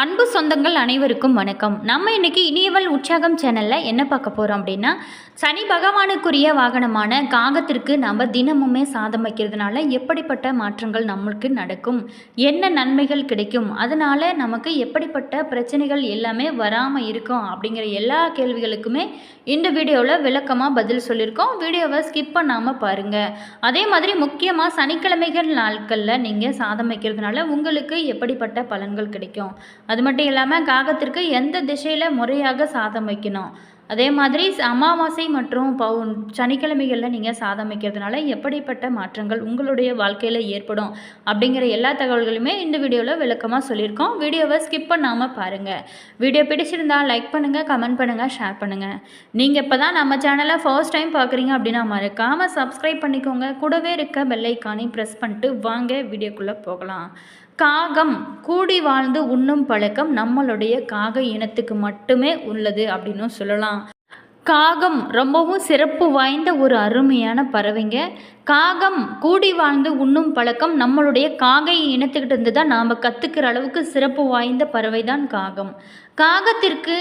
அன்பு சொந்தங்கள் அனைவருக்கும் வணக்கம். நம்ம இன்றைக்கி இனியவள் உற்சாகம் சேனலில் என்ன பார்க்க போகிறோம் அப்படின்னா சனி பகவானுக்குரிய வாகனமான காகத்திற்கு நம்ம தினமுமே சாதம் வைக்கிறதுனால எப்படிப்பட்ட மாற்றங்கள் நம்மளுக்கு நடக்கும்? என்ன நன்மைகள் கிடைக்கும்? அதனால் நமக்கு எப்படிப்பட்ட பிரச்சனைகள் எல்லாமே வராமல் இருக்கும் அப்படிங்கிற எல்லா கேள்விகளுக்குமே இந்த வீடியோவில் விளக்கமாக பதில் சொல்லியிருக்கோம். வீடியோவை ஸ்கிப் பண்ணாமல் பாருங்கள் அதே மாதிரி முக்கியமாக சனிக்கிழமைகள் நாட்களில் நீங்கள் சாதம் வைக்கிறதுனால உங்களுக்கு எப்படிப்பட்ட பலன்கள் கிடைக்கும்? அது மட்டும் இல்லாமல் காகத்திற்கு எந்த திசையில் முறையாக சாதம் வைக்கணும்? அதே மாதிரி அமாவாசை மற்றும் பௌ சனிக்கிழமைகளில் நீங்கள் சாதம் வைக்கிறதுனால எப்படிப்பட்ட மாற்றங்கள் உங்களுடைய வாழ்க்கையில் ஏற்படும்? அப்படிங்கிற எல்லா தகவல்களுமே இந்த வீடியோவில் விளக்கமாக சொல்லியிருக்கோம். வீடியோவை ஸ்கிப் பண்ணாமல் பாருங்கள் வீடியோ பிடிச்சிருந்தால் லைக் பண்ணுங்கள் கமெண்ட் பண்ணுங்கள் ஷேர் பண்ணுங்கள் நீங்கள் இப்போ தான் நம்ம சேனலை ஃபர்ஸ்ட் டைம் பார்க்குறீங்க அப்படின்னா மறக்காமல் சப்ஸ்கிரைப் பண்ணிக்கோங்க. கூடவே இருக்க பெல் ப்ரெஸ் பண்ணிட்டு வாங்க வீடியோக்குள்ளே போகலாம். காகம் கூடி வாழ்ந்து உண்ணும் பழக்கம் நம்மளுடைய காக இனத்துக்கு மட்டுமே உள்ளது அப்படின்னும் சொல்லலாம். காகம் ரொம்பவும் சிறப்பு வாய்ந்த ஒரு அருமையான பறவைங்க. காகம் கூடி வாழ்ந்து உண்ணும் பழக்கம் நம்மளுடைய காகை இனத்துக்கிட்ட இருந்து தான் நாம் கற்றுக்கிற அளவுக்கு சிறப்பு வாய்ந்த பறவை தான் காகம். காகத்திற்கு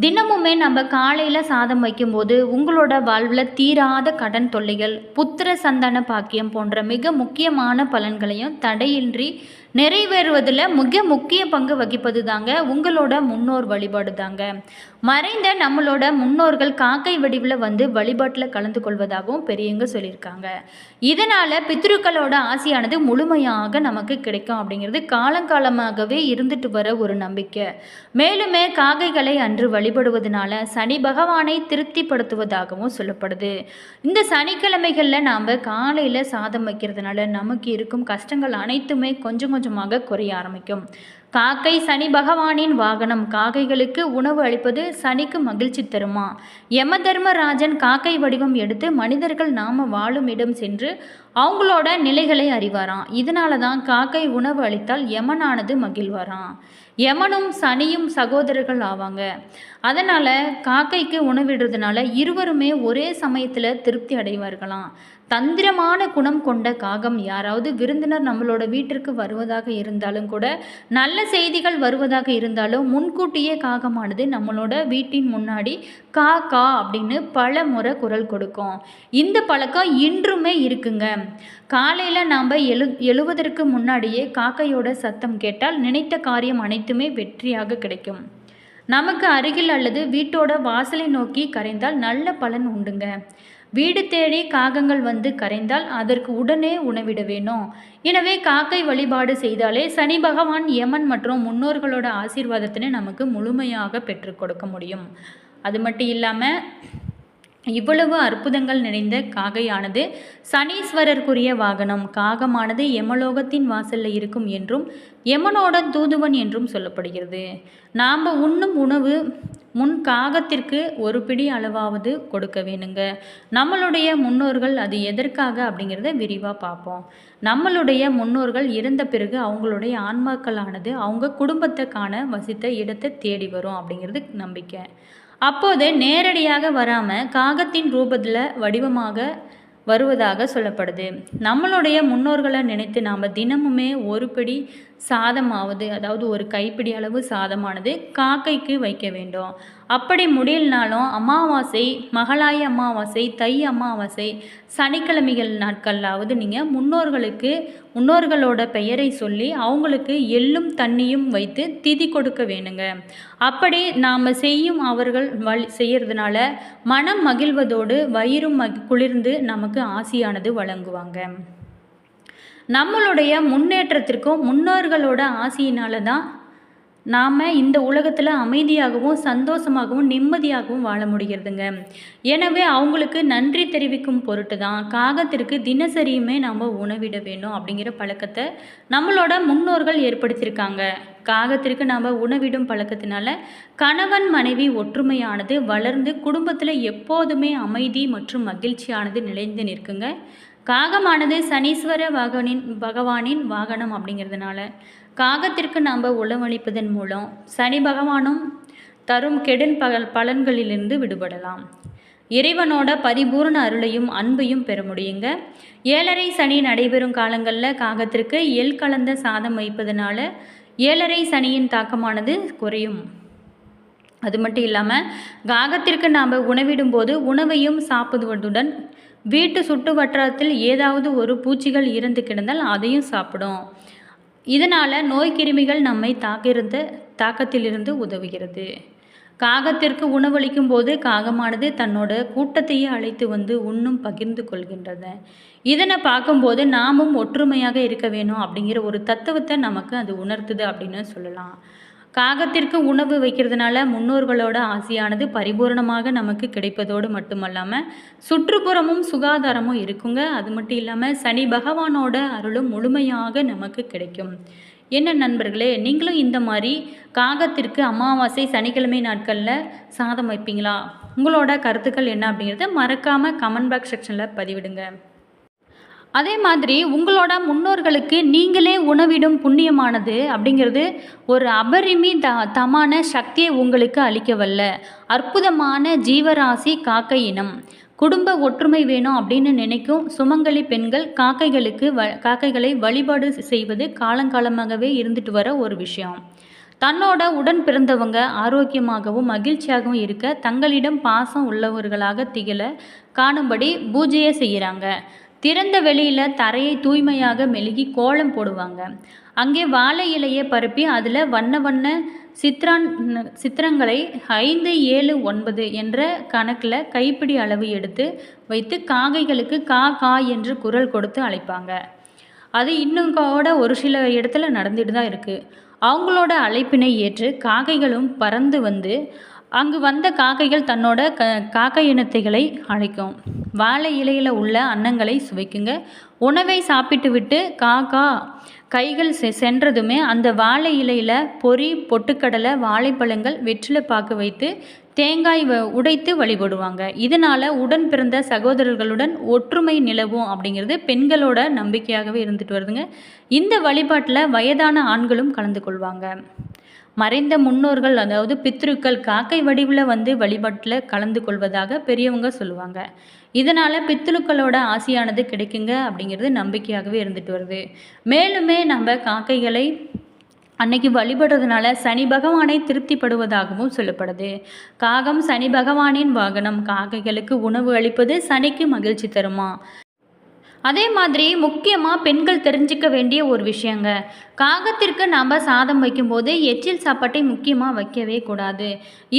தினமுமே நம்ம காலையில் சாதம் வைக்கும்போது உங்களோட வாழ்வில் தீராத கடன் தொல்லைகள் புத்திர சந்தான பாக்கியம் போன்ற மிக முக்கியமான பலன்களையும் தடையின்றி நிறைவேறுவதில் மிக முக்கிய பங்கு வகிப்பது தாங்க உங்களோட முன்னோர் வழிபாடு தாங்க மறைந்த நம்மளோட முன்னோர்கள் காக்கை வடிவில் வந்து வழிபாட்டில் கலந்து கொள்வதாகவும் பெரியவங்க சொல்லியிருக்காங்க. இதனால் பித்ருக்களோட ஆசையானது முழுமையாக நமக்கு கிடைக்கும் அப்படிங்கிறது காலங்காலமாகவே இருந்துட்டு வர ஒரு நம்பிக்கை. மேலுமே காகைகளை அன்று வழிபடுவதனால சனி பகவானை திருப்திப்படுத்துவதாகவும் சொல்லப்படுது. இந்த சனிக்கிழமைகளில் நாம் காலையில் சாதம் வைக்கிறதுனால நமக்கு இருக்கும் கஷ்டங்கள் அனைத்துமே கொஞ்சம் கொஞ்சமாக குறைய ஆரம்பிக்கும். காக்கை சனி பகவானின் வாகனம். காக்கைகளுக்கு உணவு அளிப்பது சனிக்கு மகிழ்ச்சி தருமா? யம தர்மராஜன் காக்கை வடிவம் எடுத்து மனிதர்கள் நாம வாழும் இடம் சென்று அவங்களோட நிலைகளை அறிவாராம். இதனால தான் காக்கை உணவு அளித்தால் யமனானது மகிழ்வாராம். யமனும் சனியும் சகோதரர்கள் ஆவாங்க. அதனால் காக்கைக்கு உணவிடுறதுனால இருவருமே ஒரே சமயத்தில் திருப்தி அடைவார்களாம். தந்திரமான குணம் கொண்ட காகம் யாராவது விருந்தினர் நம்மளோட வீட்டிற்கு வருவதாக இருந்தாலும் கூட நல்ல செய்திகள் வருவதாக இருந்தாலும் முன்கூட்டியே காகமானது நம்மளோட வீட்டின் முன்னாடி கா கா அப்படின்னு பல முறை குரல் கொடுக்கும். இந்த பழக்கம் இன்றுமே இருக்குங்க. காலையில் நாம் எழு எழுவதற்கு முன்னாடியே காக்கையோட சத்தம் கேட்டால் நினைத்த காரியம் அனைத்துமே வெற்றியாக கிடைக்கும். நமக்கு அருகில் அல்லது வீட்டோட வாசலை நோக்கி கரைந்தால் நல்ல பலன் உண்டுங்க. வீடு தேடி காகங்கள் வந்து கரைந்தால் அதற்கு உடனே உணவிட வேணும். எனவே காக்கை வழிபாடு செய்தாலே சனி பகவான் யமன் மற்றும் முன்னோர்களோட ஆசீர்வாதத்தினை நமக்கு முழுமையாக பெற்றுக் கொடுக்க முடியும். அது மட்டும் இல்லாமல் இவ்வளவு அற்புதங்கள் நிறைந்த காகையானது சனீஸ்வரருக்குரிய வாகனம். காகமானது யமலோகத்தின் வாசலில் இருக்கும் என்றும் யமனோட தூதுவன் என்றும் சொல்லப்படுகிறது. நாம் உண்ணும் உணவு முன் காகத்திற்கு ஒரு பிடி அளவாவது கொடுக்க வேணுங்க. நம்மளுடைய முன்னோர்கள் அது எதற்காக அப்படிங்கிறத விரிவாக பார்ப்போம். நம்மளுடைய முன்னோர்கள் இறந்த பிறகு அவங்களுடைய ஆன்மாக்களானது அவங்க குடும்பத்தை காண வசித்த இடத்தை தேடி வரும் அப்படிங்கிறது நம்பிக்கை. அப்போது நேரடியாக வராமல் காகத்தின் ரூபத்தில் வடிவமாக வருவதாக சொல்லப்படுது. நம்மளுடைய முன்னோர்களை நினைத்து நாம் தினமுமே ஒரு பிடி சாதமாவது அதாவது ஒரு கைப்பிடி அளவு சாதமானது காக்கைக்கு வைக்க வேண்டும். அப்படி முடியலனாலும் அமாவாசை மகளாய அமாவாசை தை அமாவாசை சனிக்கிழமைகள் நாட்களாவது நீங்கள் முன்னோர்களுக்கு முன்னோர்களோட பெயரை சொல்லி அவங்களுக்கு எள்ளும் தண்ணியும் வைத்து திதி கொடுக்க வேணுங்க. அப்படி நாம் செய்யும் அவர்கள் வழி செய்கிறதுனால மனம் மகிழ்வதோடு வயிறும் மகி குளிர்ந்து நமக்கு ஆசியானது வழங்குவாங்க. நம்மளுடைய முன்னேற்றத்திற்கும் முன்னோர்களோட ஆசையினால தான் நாம் இந்த உலகத்தில் அமைதியாகவும் சந்தோஷமாகவும் நிம்மதியாகவும் வாழ முடிகிறதுங்க. எனவே அவங்களுக்கு நன்றி தெரிவிக்கும் பொருட்டு தான் காகத்திற்கு தினசரியுமே நாம் உணவிட வேணும் அப்படிங்கிற பழக்கத்தை நம்மளோட முன்னோர்கள் ஏற்படுத்தியிருக்காங்க. காகத்திற்கு நாம் உணவிடும் பழக்கத்தினால கணவன் மனைவி ஒற்றுமையானது வளர்ந்து குடும்பத்தில் எப்போதுமே அமைதி மற்றும் மகிழ்ச்சியானது நிலைந்து நிற்குங்க. காகமானது சனீஸ்வர வாகனின் பகவானின் வாகனம் அப்படிங்கிறதுனால காகத்திற்கு நாம் உணவளிப்பதன் மூலம் சனி பகவானும் தரும் கெடுன் பகல் பலன்களிலிருந்து விடுபடலாம். இறைவனோட பரிபூர்ண அருளையும் அன்பையும் பெற முடியுங்க. ஏழரை சனி நடைபெறும் காலங்களில் காகத்திற்கு எள் கலந்த சாதம் வைப்பதனால ஏழரை சனியின் தாக்கமானது குறையும். அது மட்டும் இல்லாமல் காகத்திற்கு நாம் உணவிடும்போது உணவையும் சாப்பிடுவதுடன் வீட்டு சுற்று வட்டாரத்தில் ஏதாவது ஒரு பூச்சிகள் இறந்து கிடந்தால் அதையும் சாப்பிடும். இதனால் நோய் கிருமிகள் நம்மை தாக்கிருந்த தாக்கத்திலிருந்து உதவுகிறது. காகத்திற்கு உணவளிக்கும் போது காகமானது தன்னோட கூட்டத்தையே அழைத்து வந்து உண்ணும் பகிர்ந்து கொள்கின்றது. இதனை பார்க்கும்போது நாமும் ஒற்றுமையாக இருக்க வேணும் அப்படிங்கிற ஒரு தத்துவத்தை நமக்கு அது உணர்த்துது அப்படின்னு சொல்லலாம். காகத்திற்கு உணவு வைக்கிறதுனால முன்னோர்களோட ஆசையானது பரிபூரணமாக நமக்கு கிடைப்பதோடு மட்டுமல்லாமல் சுற்றுப்புறமும் சுகாதாரமும் இருக்குங்க. அது மட்டும் இல்லாமல் சனி பகவானோட அருளும் முழுமையாக நமக்கு கிடைக்கும். என்ன நண்பர்களே நீங்களும் இந்த மாதிரி காகத்திற்கு அமாவாசை சனிக்கிழமை நாட்களில் சாதம் வைப்பீங்களா? உங்களோட கருத்துக்கள் என்ன அப்படிங்கிறத மறக்காமல் கமெண்ட் பாக்ஸ் செக்ஷனில் பதிவிடுங்க. அதே மாதிரி உங்களோட முன்னோர்களுக்கு நீங்களே உணவிடும் புண்ணியமானது அப்படிங்கிறது ஒரு அபரிமி த தமான சக்தியை உங்களுக்கு அளிக்க வல்ல அற்புதமான ஜீவராசி காக்கை இனம். குடும்ப ஒற்றுமை வேணும் அப்படின்னு நினைக்கும் சுமங்கலி பெண்கள் காக்கைகளுக்கு வ காக்கைகளை வழிபாடு செய்வது காலங்காலமாகவே இருந்துட்டு வர ஒரு விஷயம். தன்னோட உடன் பிறந்தவங்க ஆரோக்கியமாகவும் மகிழ்ச்சியாகவும் இருக்க தங்களிடம் பாசம் உள்ளவர்களாக திகழ காணும்படி பூஜையை செய்கிறாங்க திறந்த வெளியில் தரையை தூய்மையாக மெழுகி கோலம் போடுவாங்க. அங்கே வாழை இலையை பரப்பி அதில் வண்ண வண்ண சித்ரான் சித்திரங்களை ஐந்து ஏழு ஒன்பது என்ற கணக்கில் கைப்பிடி அளவு எடுத்து வைத்து காகைகளுக்கு கா கா என்று குரல் கொடுத்து அழைப்பாங்க. அது இன்னும் கூட ஒரு சில இடத்துல நடந்துட்டு தான் இருக்குது அவங்களோட அழைப்பினை ஏற்று காகைகளும் பறந்து வந்து அங்கு வந்த காக்கைகள் தன்னோட க காக்கை இனத்தைகளை அழைக்கும். வாழை இலையில் உள்ள அன்னங்களை சுவைக்குங்க. உணவை சாப்பிட்டு விட்டு காக்கா கைகள் செ சென்றதுமே அந்த வாழை இலையில் பொறி பொட்டுக்கடலை வாழைப்பழங்கள் வெற்றிலை பாக்கு வைத்து தேங்காய் வ உடைத்து வழிபடுவாங்க. இதனால் உடன் பிறந்த சகோதரர்களுடன் ஒற்றுமை நிலவும் அப்படிங்கிறது பெண்களோட நம்பிக்கையாகவே இருந்துட்டு வருதுங்க. இந்த வழிபாட்டில் வயதான ஆண்களும் கலந்து கொள்வாங்க. மறைந்த முன்னோர்கள் அதாவது பித்ருக்கள் காக்கை வடிவில் வந்து வழிபாட்டில் கலந்து கொள்வதாக பெரியவங்க சொல்லுவாங்க. இதனால் பித்ருக்களோட ஆசையானது கிடைக்குங்க அப்படிங்கிறது நம்பிக்கையாகவே இருந்துட்டு வருது. மேலுமே நம்ம காக்கைகளை அன்னைக்கு வழிபடுறதுனால சனி பகவானை திருப்திப்படுவதாகவும் சொல்லப்படுது. காகம் சனி பகவானின் வாகனம் காக்கைகளுக்கு உணவு அளிப்பது சனிக்கு மகிழ்ச்சி தருமா? அதே மாதிரி முக்கியமாக பெண்கள் தெரிஞ்சிக்க வேண்டிய ஒரு விஷயங்க. காகத்திற்கு நாம் சாதம் வைக்கும்போது எச்சில் சாப்பாட்டை முக்கியமாக வைக்கவே கூடாது.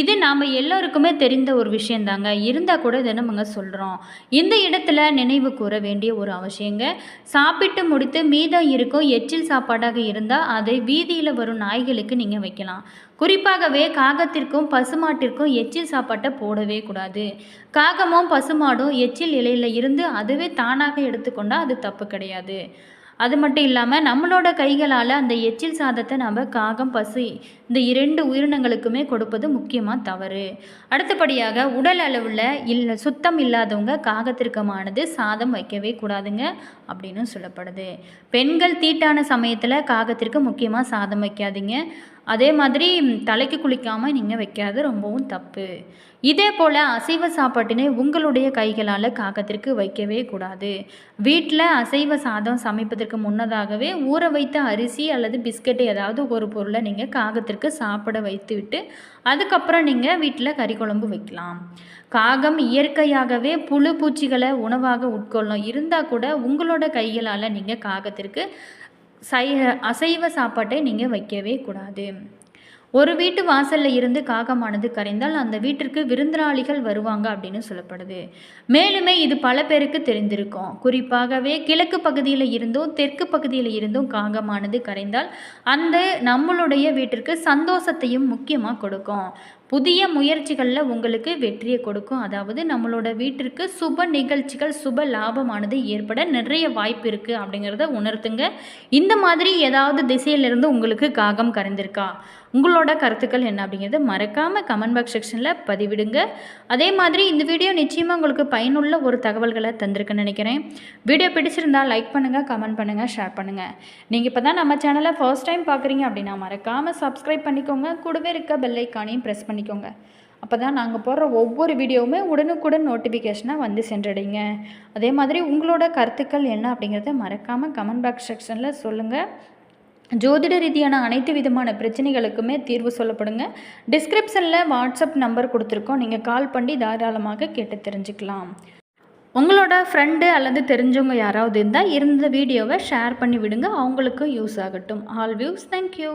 இது நாம் எல்லோருக்குமே தெரிந்த ஒரு விஷயந்தாங்க. இருந்தால் கூட இதை நம்மங்க சொல்கிறோம் இந்த இடத்துல நினைவு கூற வேண்டிய ஒரு அவசியங்க. சாப்பிட்டு முடித்து மீதம் இருக்கும் எச்சில் சாப்பாடாக இருந்தால் அதை வீதியில் வரும் நாய்களுக்கு நீங்கள் வைக்கலாம். குறிப்பாகவே காகத்திற்கும் பசுமாட்டிற்கும் எச்சில் சாப்பாட்டை போடவே கூடாது. காகமும் பசுமாடும் எச்சில் இலையில் இருந்து அதுவே தானாக எடுத்துக்கொண்டால் அது தப்பு கிடையாது. அது மட்டும் இல்லாமல் நம்மளோட கைகளால் அந்த எச்சில் சாதத்தை நம்ம காகம் பசு இந்த இரண்டு உயிரினங்களுக்குமே கொடுப்பது முக்கியமாக தவறு. அடுத்தபடியாக உடல் அளவில் இல்லை சுத்தம் இல்லாதவங்க காகத்திற்கமானது சாதம் வைக்கவே கூடாதுங்க அப்படின்னு சொல்லப்படுது. பெண்கள் தீட்டான சமயத்தில் காகத்திற்கு முக்கியமாக சாதம் வைக்காதீங்க. அதே மாதிரி தலைக்கு குளிக்காமல் நீங்கள் வைக்காது ரொம்பவும் தப்பு. இதே போல் அசைவ சாப்பாட்டினை உங்களுடைய கைகளால் காகத்திற்கு வைக்கவே கூடாது. வீட்டில் அசைவ சாதம் சமைப்பதற்கு முன்னதாகவே ஊற வைத்த அரிசி அல்லது பிஸ்கெட்டு ஏதாவது ஒரு பொருளை நீங்கள் காகத்திற்கு சாப்பிட வைத்து விட்டு அதுக்கப்புறம் நீங்கள் வீட்டில் கறி குழம்பு வைக்கலாம். காகம் இயற்கையாகவே புழு பூச்சிகளை உணவாக உட்கொள்ளும். இருந்தால் கூட உங்களோட கைகளால் நீங்கள் காகத்திற்கு சை அசைவ சாப்பாட்டை நீங்கள் வைக்கவே கூடாது. ஒரு வீட்டு வாசலில் இருந்து காகமானது கரைந்தால் அந்த வீட்டிற்கு விருந்தினாளிகள் வருவாங்க அப்படின்னு சொல்லப்படுது. மேலுமே இது பல பேருக்கு தெரிந்திருக்கும். குறிப்பாகவே கிழக்கு பகுதியில் இருந்தும் தெற்கு பகுதியில் இருந்தும் காகமானது கரைந்தால் அந்த நம்மளுடைய வீட்டிற்கு சந்தோஷத்தையும் முக்கியமாக கொடுக்கும். புதிய முயற்சிகளில் உங்களுக்கு வெற்றியை கொடுக்கும். அதாவது நம்மளோட வீட்டிற்கு சுப நிகழ்ச்சிகள் சுப லாபமானது ஏற்பட நிறைய வாய்ப்பு இருக்குது அப்படிங்கிறத உணர்த்துங்க. இந்த மாதிரி ஏதாவது திசையிலிருந்து உங்களுக்கு காகம் கரைந்திருக்கா? உங்களோட கருத்துக்கள் என்ன அப்படிங்கிறத மறக்காமல் கமெண்ட் பாக்ஸ் செக்ஷனில் பதிவிடுங்க. அதே மாதிரி இந்த வீடியோ நிச்சயமாக உங்களுக்கு பயனுள்ள ஒரு தகவல்களை தந்திருக்குன்னு நினைக்கிறேன். வீடியோ பிடிச்சிருந்தால் லைக் பண்ணுங்கள் கமெண்ட் பண்ணுங்கள் ஷேர் பண்ணுங்கள் நீங்கள் இப்போ தான் நம்ம சேனலை ஃபர்ஸ்ட் டைம் பார்க்குறீங்க அப்படின்னா மறக்காமல் சப்ஸ்கிரைப் பண்ணிக்கோங்க. கூடவே இருக்க பெல்லைக்கானையும் ப்ரெஸ் பண்ணி பண்ணிக்கோங்க. அப்போ தான் நாங்கள் போடுற ஒவ்வொரு வீடியோவுமே உடனுக்குடன் நோட்டிஃபிகேஷனாக வந்து சென்றடைங்க அதே மாதிரி உங்களோட கருத்துக்கள் என்ன அப்படிங்கிறத மறக்காமல் கமெண்ட் பாக்ஸ் செக்ஷனில் சொல்லுங்கள் ஜோதிட ரீதியான அனைத்து விதமான பிரச்சனைகளுக்குமே தீர்வு சொல்லப்படுங்க. டிஸ்கிரிப்ஷனில் வாட்ஸ்அப் நம்பர் கொடுத்துருக்கோம். நீங்கள் கால் பண்ணி தாராளமாக கேட்டு தெரிஞ்சுக்கலாம். உங்களோட ஃப்ரெண்டு அல்லது தெரிஞ்சவங்க யாராவது இருந்தால் இருந்த வீடியோவை ஷேர் பண்ணி விடுங்க அவங்களுக்கும் யூஸ் ஆகட்டும். All views thank you